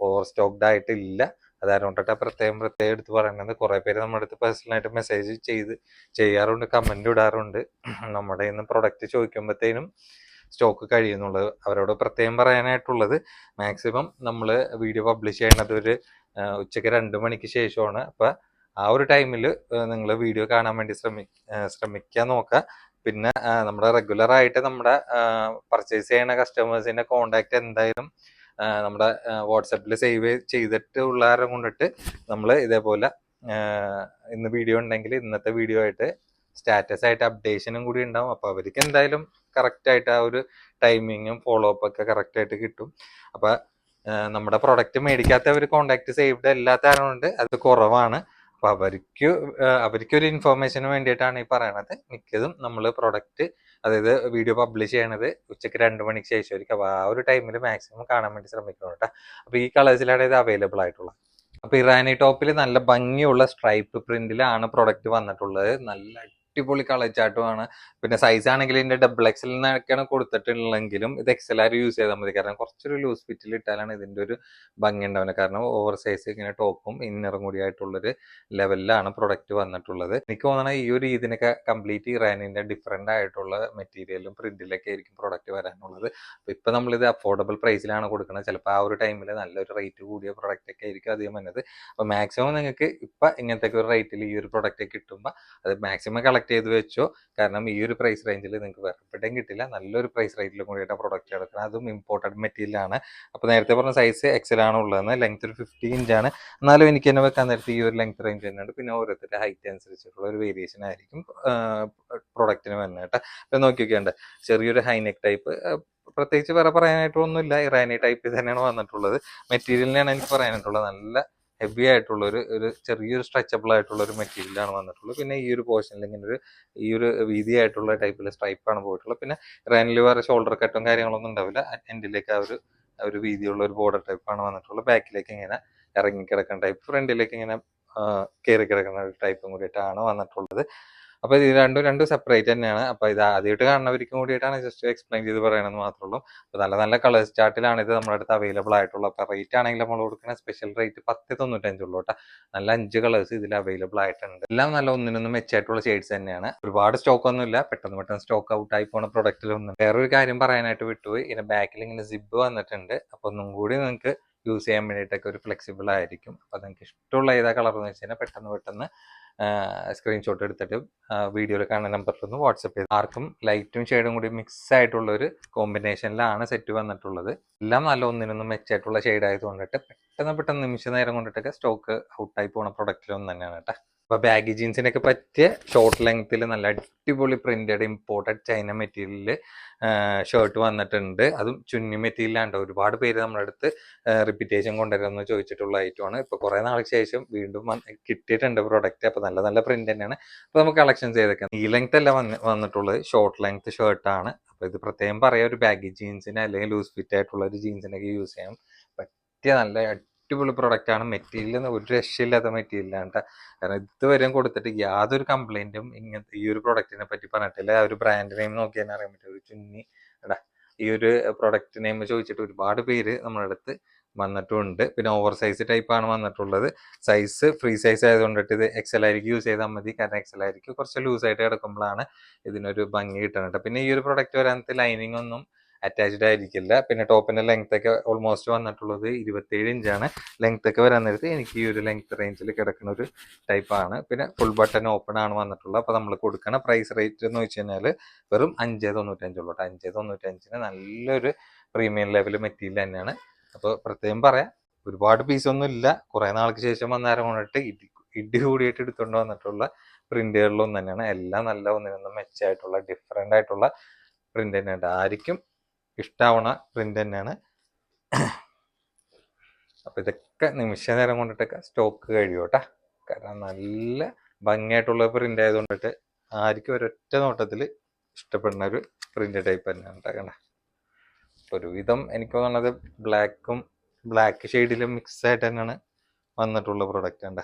ഓവർ സ്റ്റോക്ക്ഡ് ആയിട്ടില്ല അതാരോണ്ടിട്ട് പ്രത്യേകം പ്രത്യേകം എടുത്ത് പറയുന്നത് കുറെ പേര് നമ്മുടെ അടുത്ത് പേഴ്സണലായിട്ട് മെസ്സേജ് ചെയ്ത് ചെയ്യാറുണ്ട് കമന്റ് ഇടാറുണ്ട്. നമ്മുടെ ഇന്ന് പ്രൊഡക്റ്റ് ചോദിക്കുമ്പോഴത്തേനും സ്റ്റോക്ക് കഴിയുന്നുള്ളത് അവരോട് പ്രത്യേകം പറയാനായിട്ടുള്ളത്. മാക്സിമം നമ്മൾ വീഡിയോ പബ്ലിഷ് ചെയ്യുന്നത് ഒരു ഉച്ചയ്ക്ക് രണ്ട് മണിക്ക് ശേഷമാണ്. അപ്പോൾ ആ ഒരു ടൈമിൽ നിങ്ങൾ വീഡിയോ കാണാൻ വേണ്ടി ശ്രമി ശ്രമിക്കാൻ നോക്കുക പിന്നെ നമ്മുടെ റെഗുലർ ആയിട്ട് നമ്മുടെ പർച്ചേസ് ചെയ്യുന്ന കസ്റ്റമേഴ്സിന്റെ കോണ്ടാക്ട് എന്തായാലും നമ്മുടെ വാട്സപ്പിൽ സേവ് ചെയ്തിട്ട് ഉള്ളവരെ കൊണ്ടിട്ട് നമ്മൾ ഇതേപോലെ ഇന്ന് വീഡിയോ ഉണ്ടെങ്കിൽ ഇന്നത്തെ വീഡിയോ ആയിട്ട് സ്റ്റാറ്റസ് ആയിട്ട് അപ്ഡേഷനും കൂടി ഉണ്ടാവും. അപ്പോൾ അവർക്ക് എന്തായാലും കറക്റ്റ് ആയിട്ട് ആ ഒരു ടൈമിങ്ങും ഫോളോ അപ്പ് ഒക്കെ കറക്റ്റ് ആയിട്ട് കിട്ടും. അപ്പൊ നമ്മുടെ പ്രൊഡക്റ്റ് മേടിക്കാത്തവർ കോണ്ടാക്ട് സേവ്ഡ് അല്ലാത്ത കൊണ്ട് അത് കുറവാണ്. അപ്പൊ അവർക്ക് അവർക്കൊരു ഇൻഫോർമേഷന് വേണ്ടിയിട്ടാണ് ഈ പറയണത്. മിക്കതും നമ്മൾ പ്രൊഡക്റ്റ് അതായത് വീഡിയോ പബ്ലിഷ് ചെയ്യണത് ഉച്ചയ്ക്ക് രണ്ട് മണിക്ക് ശേഷമായിരിക്കും. അപ്പൊ ആ ഒരു ടൈമിൽ മാക്സിമം കാണാൻ വേണ്ടി ശ്രമിക്കണം കേട്ടോ. അപ്പൊ ഈ കളേഴ്സിലാണ് ഇത് അവൈലബിൾ ആയിട്ടുള്ളത്. അപ്പൊ ഇറാനി ടോപ്പിൽ നല്ല ഭംഗിയുള്ള സ്ട്രൈപ്പ് പ്രിന്റിലാണ് പ്രൊഡക്റ്റ് വന്നിട്ടുള്ളത്. നല്ല അടിപൊളി കളർ ചാട്ടുമാണ് പിന്നെ സൈസ് ആണെങ്കിൽ ഇതിന്റെ ഡബിൾ എക്സൽ എന്നൊക്കെയാണ് കൊടുത്തിട്ടുള്ളെങ്കിലും ഇത് എക്സൽ ആർ യൂസ് ചെയ്താൽ മതി. കാരണം കുറച്ചൊരു ലൂസ് ഫിറ്റിൽ ഇട്ടാലാണ് ഇതിന്റെ ഒരു ഭംഗി ഉണ്ടാവുന്നത് കാരണം ഓവർ സൈസ് ഇങ്ങനെ ടോപ്പും ഇന്നറും കൂടി ആയിട്ടുള്ളൊരു ലെവലിലാണ് പ്രൊഡക്റ്റ് വന്നിട്ടുള്ളത്. എനിക്ക് തോന്നണ ഈ ഒരു ഇതിനൊക്കെ കംപ്ലീറ്റ് ഇറാനിന്റെ ഡിഫറെന്റ് ആയിട്ടുള്ള മെറ്റീരിയലും പ്രിന്റിലൊക്കെ ആയിരിക്കും പ്രൊഡക്റ്റ് വരാനുള്ളത്. അപ്പൊ ഇപ്പൊ നമ്മളിത് അഫോർഡബിൾ പ്രൈസിലാണ് കൊടുക്കുന്നത് ചിലപ്പോൾ ആ ഒരു ടൈമിൽ നല്ലൊരു റേറ്റ് കൂടിയ പ്രൊഡക്റ്റ് ഒക്കെ ആയിരിക്കും അധികം വന്നത്. അപ്പൊ മാക്സിമം നിങ്ങൾക്ക് ഇപ്പൊ ഇങ്ങനത്തെ ഒരു റേറ്റിൽ ഈ ഒരു പ്രൊഡക്റ്റ് കിട്ടുമ്പോൾ അത് മാക്സിമം കളക്ട് ചെയ്ത് വെച്ചോ. കാരണം ഈ ഒരു പ്രൈസ് റേഞ്ചിൽ നിങ്ങൾക്ക് വേറെ എവിടെയും കിട്ടില്ല. നല്ലൊരു പ്രൈസ് റേറ്റിലും കൂടിയിട്ട് പ്രൊഡക്റ്റ് എടുക്കണം. അതും ഇമ്പോർട്ടഡ് മെറ്റീരിയൽ ആണ്. അപ്പോൾ നേരത്തെ പറഞ്ഞ സൈസ് എക്സൽ ആണ് ഉള്ളതെന്ന്. ലെങ്ത് ഒരു ഫിഫ്റ്റി ഇഞ്ച് ആണ്. എന്നാലും എനിക്ക് തന്നെ വെക്കാൻ നേരത്തെ ഈ ഒരു ലെങ്ത് റേഞ്ച് തന്നെയുണ്ട്. പിന്നെ ഓരോരുത്തരുടെ ഹൈറ്റ് അനുസരിച്ചിട്ടുള്ള ഒരു വേരിയേഷൻ ആയിരിക്കും പ്രൊഡക്റ്റിന് വരുന്നത് കേട്ടോ. നോക്കിയൊക്കെയുണ്ട് നോക്കി നോക്കിയുണ്ട് ചെറിയൊരു ഹൈനെക്ക് ടൈപ്പ് പ്രത്യേകിച്ച് വേറെ പറയാനായിട്ടൊന്നുമില്ല. ഇറാനി ടൈപ്പ് തന്നെയാണ് വന്നിട്ടുള്ളത്. മെറ്റീരിയലിനാണ് എനിക്ക് പറയാനായിട്ടുള്ളത്. നല്ല ഹെവി ആയിട്ടുള്ള ഒരു ഒരു ചെറിയൊരു സ്ട്രെച്ചബിൾ ആയിട്ടുള്ള ഒരു മെറ്റീരിയലാണ് വന്നിട്ടുള്ളത്. പിന്നെ ഈ ഒരു പോർഷനിൽ ഇങ്ങനെ ഒരു ഈ ഒരു വീതിയായിട്ടുള്ള ടൈപ്പിൽ സ്ട്രൈപ്പാണ് പോയിട്ടുള്ളത്. പിന്നെ റെനിൽ വേറെ ഷോൾഡർ കട്ടും കാര്യങ്ങളൊന്നും ഉണ്ടാവില്ല. എൻഡിലേക്ക് ആ ഒരു ഒരു വീതിയുള്ള ഒരു ബോർഡർ ടൈപ്പാണ് വന്നിട്ടുള്ളത്. ബാക്കിലേക്ക് ഇങ്ങനെ ഇറങ്ങി കിടക്കുന്ന ടൈപ്പ് ഫ്രണ്ടിലേക്ക് ഇങ്ങനെ കയറി കിടക്കുന്ന ഒരു ടൈപ്പും കൂടിയിട്ടാണ് വന്നിട്ടുള്ളത്. അപ്പൊ ഇത് രണ്ടും രണ്ടും സെപ്പറേറ്റ് തന്നെയാണ്. അപ്പൊ ഇത് ആദ്യമായിട്ട് കാണുന്നവർക്കും കൂടിയിട്ടാണ് ജസ്റ്റ് എക്സ്പ്ലെയിൻ ചെയ്ത് പറയണമെന്ന് മാത്രമേ ഉള്ളൂ അപ്പൊ നല്ല നല്ല കളേഴ്സ് ചാർട്ടിലാണ് ഇത് നമ്മുടെ അടുത്ത് അവൈലബിൾ ആയിട്ടുള്ളത്. അപ്പൊ റേറ്റ് ആണെങ്കിൽ നമ്മൾ കൊടുക്കുന്ന സ്പെഷ്യൽ റേറ്റ് പത്ത് തൊണ്ണൂറ്റഞ്ചുള്ളൂ കേട്ടോ. നല്ല അഞ്ച് കളേഴ്സ് ഇതിൽ അവൈലബിൾ ആയിട്ടുണ്ട്. എല്ലാം നല്ല ഒന്നിനൊന്നും മെച്ചായിട്ടുള്ള ഷെയ്ഡ്സ് തന്നെയാണ്. ഒരുപാട് സ്റ്റോക്ക് ഒന്നുമില്ല പെട്ടെന്ന് പെട്ടെന്ന് സ്റ്റോക്ക് ഔട്ട് ആയി പോണ പ്രൊഡക്റ്റിലൊന്നും വേറൊരു കാര്യം പറയാനായിട്ട് വിട്ടുപോയി. ഇതിന്റെ ബാക്കിൽ ഇങ്ങനെ സിബ് വന്നിട്ടുണ്ട്. അപ്പൊ ഒന്നും കൂടി നിങ്ങൾക്ക് യൂസ് ചെയ്യാൻ വേണ്ടിയിട്ടൊക്കെ ഒരു ഫ്ലെക്സിബിൾ ആയിരിക്കും. അപ്പൊ നിങ്ങൾക്ക് ഇഷ്ടമുള്ള ഏതാ കളർ എന്ന് വെച്ച് കഴിഞ്ഞാൽ പെട്ടെന്ന് പെട്ടെന്ന് സ്ക്രീൻഷോട്ട് എടുത്തിട്ട് വീഡിയോയിൽ കാണുന്ന നമ്പറിൽ ഒന്ന് വാട്സപ്പ് ചെയ്ത് ആർക്കും ലൈറ്റും ഷെയ്ഡും കൂടി മിക്സ് ആയിട്ടുള്ള ഒരു കോമ്പിനേഷനിലാണ് സെറ്റ് വന്നിട്ടുള്ളത്. എല്ലാം നല്ല ഒന്നിനൊന്നും മെച്ചായിട്ടുള്ള ഷെയ്ഡ് ആയതുകൊണ്ടിട്ട് പെട്ടെന്ന് പെട്ടെന്ന് നിമിഷ നേരം കൊണ്ടിട്ടൊക്കെ സ്റ്റോക്ക് ഔട്ടായി പോകുന്ന പ്രൊഡക്റ്റിലൊന്നും തന്നെയാണ് കേട്ടോ അപ്പൊ ബാഗി ജീൻസിനൊക്കെ പറ്റിയ ഷോർട്ട് ലെങ്ത്തിൽ നല്ല അടിപൊളി പ്രിന്റഡ് ഇമ്പോർട്ടഡ് ചൈന മെറ്റീരിയലിൽ ഷർട്ട് വന്നിട്ടുണ്ട്. അതും ചുന്നി മെറ്റീരിയലാണ്ട് ഒരുപാട് പേര് നമ്മുടെ അടുത്ത് റിപ്പീറ്റേഷൻ കൊണ്ടുവരുമെന്ന് ചോദിച്ചിട്ടുള്ള ഐറ്റമാണ് ഇപ്പൊ കുറെ നാൾക്ക് ശേഷം വീണ്ടും കിട്ടിയിട്ടുണ്ട് പ്രൊഡക്റ്റ് അപ്പൊ നല്ല നല്ല പ്രിന്റ് തന്നെയാണ്. അപ്പൊ നമുക്ക് കളക്ഷൻസ് ചെയ്തൊക്കെ. ഈ ലെങ്ത് അല്ല വന്ന് വന്നിട്ടുള്ളത്. ഷോർട്ട് ലെങ്ത് ആണ്. അപ്പൊ ഇത് പ്രത്യേകം പറയാം. ഒരു ബാഗി ജീൻസിന് അല്ലെങ്കിൽ ലൂസ് ഫിറ്റ് ആയിട്ടുള്ള ഒരു ജീൻസിനൊക്കെ യൂസ് ചെയ്യാം പറ്റിയ നല്ല അടിപൊളി ആണ്. മെറ്റീരിയൽ ഒരു രക്ഷയില്ലാത്ത മെറ്റീരിയലാണ് കേട്ടോ കാരണം ഇതുവരെയും കൊടുത്തിട്ട് യാതൊരു കംപ്ലൈന്റും ഇങ്ങനത്തെ ഈ ഒരു പ്രൊഡക്റ്റിനെ പറ്റി പറഞ്ഞിട്ടില്ല. ആ ഒരു ബ്രാൻഡ് നെയിം നോക്കിയാൽ അറിയാൻ പറ്റും. ഒരു ചുന്നി എടാ ഈ ഒരു പ്രൊഡക്റ്റ് നെയിം ചോദിച്ചിട്ട് ഒരുപാട് പേര് നമ്മുടെ അടുത്ത് വന്നിട്ടുണ്ട്. പിന്നെ ഓവർ സൈസ് ടൈപ്പാണ് വന്നിട്ടുള്ളത്. സൈസ് ഫ്രീ സൈസ് ആയതുകൊണ്ടിട്ട് ഇത് എക്സൽ ആയിരിക്കും യൂസ് ചെയ്താൽ മതി. കാരണം എക്സൽ ആയിരിക്കും കുറച്ച് ലൂസ് ആയിട്ട് കിടക്കുമ്പോഴാണ് ഇതിനൊരു ഭംഗി കിട്ടുന്നത് ട്ടോ. പിന്നെ ഈ ഒരു പ്രൊഡക്റ്റ് വരാനത്തെ ലൈനിങ് ഒന്നും അറ്റാച്ച്ഡ് ആയിരിക്കില്ല. പിന്നെ ടോപ്പിന്റെ ലെങ്ത് ഒക്കെ ഓൾമോസ്റ്റ് വന്നിട്ടുള്ളത് ഇരുപത്തേഴ് ഇഞ്ചാണ് ലെങ്ത് ഒക്കെ വരാൻ നേരത്ത് എനിക്ക് ഈ ഒരു ലെങ്ത് റേഞ്ചിൽ കിടക്കുന്ന ഒരു ടൈപ്പ് ആണ്. പിന്നെ ഫുൾ ബട്ടൺ ഓപ്പൺ ആണ് വന്നിട്ടുള്ളത്. അപ്പോൾ നമ്മൾ കൊടുക്കണ പ്രൈസ് റേറ്റ് എന്ന് വെച്ച് കഴിഞ്ഞാൽ വെറും അഞ്ച് തൊണ്ണൂറ്റഞ്ചുള്ളൂ കേട്ടോ അഞ്ച് തൊണ്ണൂറ്റഞ്ചിന് നല്ലൊരു പ്രീമിയം ലെവൽ മെറ്റീരിയൽ തന്നെയാണ്. അപ്പോൾ പ്രത്യേകം പറയാം ഒരുപാട് പീസൊന്നും ഇല്ല. കുറേ നാൾക്ക് ശേഷം വന്നേരം കൊണ്ടിട്ട് ഇടി കൂടിയിട്ട് എടുത്തുകൊണ്ട് വന്നിട്ടുള്ള പ്രിന്റുകളിലൊന്നും തന്നെയാണ്. എല്ലാം നല്ല ഒന്നിനൊന്നും മെച്ചമായിട്ടുള്ള ഡിഫറെന്റ് ആയിട്ടുള്ള പ്രിന്റ് തന്നെയുണ്ട് ആർക്കും ഇഷ്ടാവണ പ്രിന്റ് തന്നെയാണ്. അപ്പൊ ഇതൊക്കെ നിമിഷ നേരം കൊണ്ടിട്ടൊക്കെ സ്റ്റോക്ക് കഴിയൂട്ടാ കാരണം നല്ല ഭംഗിയായിട്ടുള്ള പ്രിന്റ് ആയതുകൊണ്ടിട്ട് ആർക്കും ഒരൊറ്റ നോട്ടത്തിൽ ഇഷ്ടപ്പെടുന്ന ഒരു പ്രിന്റ് ടൈപ്പ് തന്നെയാണ് ഉണ്ടാക്കണ. ഒരുവിധം എനിക്ക് തോന്നുന്നത് ബ്ലാക്കും ബ്ലാക്ക് ഷെയ്ഡിലും മിക്സ് ആയിട്ട് തന്നെയാണ് വന്നിട്ടുള്ള പ്രൊഡക്റ്റ് ഉണ്ട്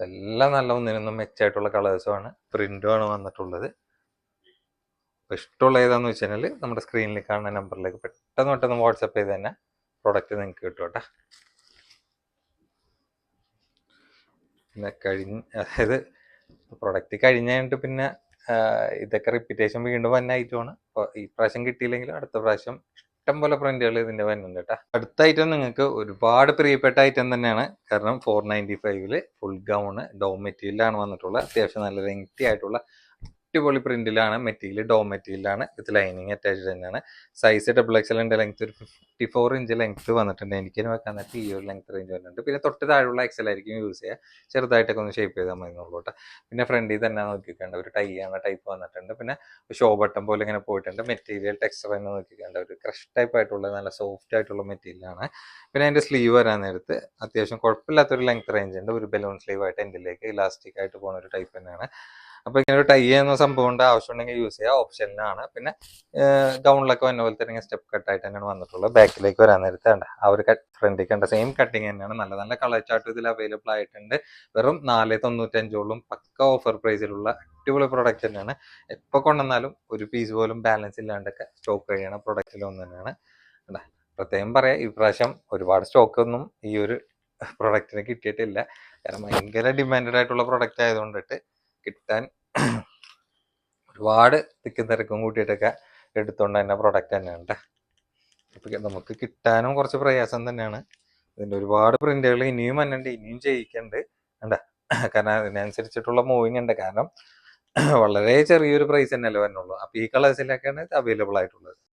എല്ലാം നല്ല ഒന്നിനൊന്നും മെച്ചായിട്ടുള്ള കളേഴ്സുമാണ് പ്രിന്റും ആണ് വന്നിട്ടുള്ളത്. അപ്പൊ ഇഷ്ടമുള്ള ഏതാന്ന് വെച്ച് കഴിഞ്ഞാൽ നമ്മുടെ സ്ക്രീനിൽ കാണുന്ന നമ്പറിലേക്ക് പെട്ടെന്ന് പെട്ടെന്ന് വാട്സപ്പ് ചെയ്ത് തന്നെ പ്രോഡക്റ്റ് നിങ്ങൾക്ക് കിട്ടും പിന്നെ കഴിഞ്ഞ അതായത് പ്രൊഡക്റ്റ് കഴിഞ്ഞ കഴിഞ്ഞിട്ട് പിന്നെ ഇതൊക്കെ റിപ്പീറ്റേഷൻ വീണ്ടും വന്ന ഐറ്റമാണ് അപ്പോൾ ഈ പ്രാവശ്യം കിട്ടിയില്ലെങ്കിലും അടുത്ത പ്രാവശ്യം ഇഷ്ടം പോലെ പ്രിന്റുകൾ ഇതിന്റെ വരുന്നുണ്ട് കേട്ടോ. അടുത്ത ഐറ്റം നിങ്ങൾക്ക് ഒരുപാട് പ്രിയപ്പെട്ട ഐറ്റം തന്നെയാണ്. കാരണം ഫോർ നയന്റി ഫൈവിൽ ഫുൾ ഗൗണ് ഡോ മെറ്റീരിയലാണ് വന്നിട്ടുള്ളത്. അത്യാവശ്യം നല്ല ലെങ്തി ആയിട്ടുള്ള അടിപൊളി പ്രിന്റിലാണ് മെറ്റീരിയൽ ഡോ മെറ്റീരിയലാണ്. വിത്ത് ലൈനിങ് അറ്റാച്ച് തന്നെയാണ്. സൈസ് ഡബിൾ ഉണ്ട് ലെങ്ത് ഒരു ഫിഫ്റ്റി ഫോർ ഇഞ്ച് ലെങ്ത് വന്നിട്ടുണ്ട്. എനിക്ക് വെക്കാൻ നേരത്തെ ഈ ഒരു ലെങ്ത് റേഞ്ച് വരുന്നുണ്ട് പിന്നെ തൊട്ട് താഴെയുള്ള എക്സൽ ആയിരിക്കും യൂസ് ചെയ്യുക. ചെറുതായിട്ടൊക്കെ ഒന്ന് ഷേപ്പ് ചെയ്താൽ മതി നോക്കോട്ടെ പിന്നെ ഫ്രണ്ടിൽ തന്നെ നോക്കിക്കേണ്ട ഒരു ടൈ ആണ് ടൈപ്പ് വന്നിട്ടുണ്ട്. പിന്നെ ഷോ ബട്ടൺ പോലെ ഇങ്ങനെ പോയിട്ടുണ്ട്. മെറ്റീരിയൽ ടെക്സ്ചർ തന്നെ നോക്കിക്കേണ്ട. ഒരു ക്രഷ് ടൈപ്പ് ആയിട്ടുള്ള നല്ല സോഫ്റ്റ് ആയിട്ടുള്ള മെറ്റീരിയലാണ് പിന്നെ അതിന്റെ സ്ലീവ് വരാൻ നേരത്ത് അത്യാവശ്യം കുഴപ്പമില്ലാത്തൊരു ലെങ്ത് റേഞ്ച് ഉണ്ട്. ഒരു ബലൂൺ സ്ലീവ് ആയിട്ട് എന്റെ ഇലാസ്റ്റിക് ആയിട്ട് പോകുന്ന ഒരു ടൈപ്പ് തന്നെയാണ്. അപ്പൊ ഇങ്ങനെ ഒരു ടൈ ചെയ്യുന്ന സംഭവം ഉണ്ട് ആവശ്യമുണ്ടെങ്കിൽ യൂസ് ചെയ്യാം. ഓപ്ഷനിലാണ് പിന്നെ ഗൗണിലൊക്കെ വന്ന പോലെ തന്നെ സ്റ്റെപ്പ് കട്ട് ആയിട്ട് തന്നെയാണ് വന്നിട്ടുള്ളത്. ബാക്കിലേക്ക് വരാൻ നേരത്തെ ഉണ്ട് ആ ഒരു ഫ്രണ്ടിൽ കണ്ട സെയിം കട്ടിങ് തന്നെയാണ്. നല്ല നല്ല കളർ ചാർട്ട് ഇതിൽ അവൈലബിൾ ആയിട്ടുണ്ട്. വെറും നാല് തൊണ്ണൂറ്റഞ്ചോളം പക്ക ഓഫർ പ്രൈസിലുള്ള അടിപൊളി പ്രൊഡക്റ്റ് തന്നെയാണ്. എപ്പോൾ കൊണ്ടുവന്നാലും ഒരു പീസ് പോലും ബാലൻസ് ഇല്ലാണ്ടൊക്കെ സ്റ്റോക്ക് കഴിയണ പ്രൊഡക്റ്റിൽ ഒന്ന് തന്നെയാണ്. പ്രത്യേകം പറയാം ഈ പ്രാവശ്യം ഒരുപാട് സ്റ്റോക്കൊന്നും ഈ ഒരു പ്രൊഡക്റ്റിന് കിട്ടിയിട്ടില്ല. കാരണം ഭയങ്കര ഡിമാൻഡഡ് ആയിട്ടുള്ള പ്രൊഡക്റ്റ് ആയതുകൊണ്ടിട്ട് കിട്ടാൻ ഒരുപാട് തിക്കും തിരക്കും കൂട്ടിയിട്ടൊക്കെ എടുത്തോണ്ട് തന്നെ പ്രൊഡക്റ്റ് തന്നെയാണ് ട്ടോ. ഇപ്പൊ നമുക്ക് കിട്ടാനും കുറച്ച് പ്രയാസം തന്നെയാണ്. ഇതിന്റെ ഒരുപാട് പ്രിന്റുകൾ ഇനിയും വന്നിട്ടുണ്ട് ഇനിയും ചെയ്യിക്കണ്ട് കണ്ട. കാരണം അതിനനുസരിച്ചിട്ടുള്ള മൂവിങ് ഉണ്ട്. കാരണം വളരെ ചെറിയൊരു പ്രൈസ് തന്നെയല്ലേ വരുന്നുള്ളൂ അപ്പൊ ഈ കളേഴ്സിലൊക്കെയാണ് അവൈലബിൾ ആയിട്ടുള്ളത്.